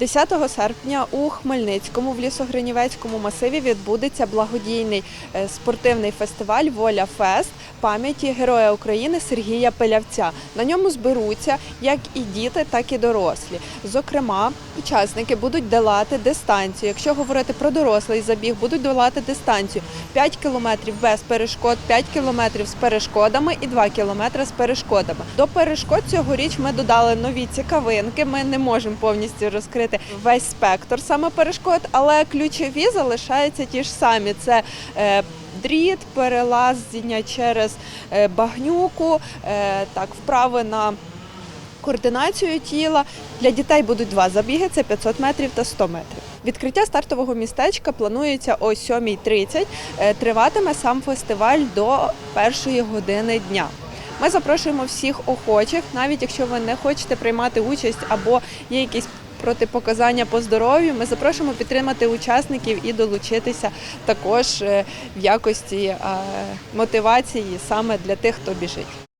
10 серпня у Хмельницькому в лісогринівецькому масиві відбудеться благодійний е, спортивний фестиваль Воля Фест пам'яті Героя України Сергія Пилявця. На ньому зберуться як і діти, так і дорослі. Зокрема, учасники будуть долати дистанцію. Якщо говорити про дорослий забіг, будуть долати дистанцію 5 кілометрів без перешкод, 5 кілометрів з перешкодами і 2 кілометри з перешкодами. До перешкод цьогоріч ми додали нові цікавинки. Ми не можемо повністю розкрити весь спектр саме перешкод, але ключові залишаються ті ж самі. Це е, дріт, перелазіння через е, багнюку, е, так, вправи на координацію тіла. Для дітей будуть два забіги: це 500 метрів та 100 метрів. Відкриття стартового містечка планується о 7.30. Е, Триватиме сам фестиваль до першої години дня. Ми запрошуємо всіх охочих, навіть якщо ви не хочете приймати участь або є якісь протипоказання по здоров'ю. Ми запрошуємо підтримати учасників і долучитися також е, в якості е, мотивації саме для тих, хто біжить.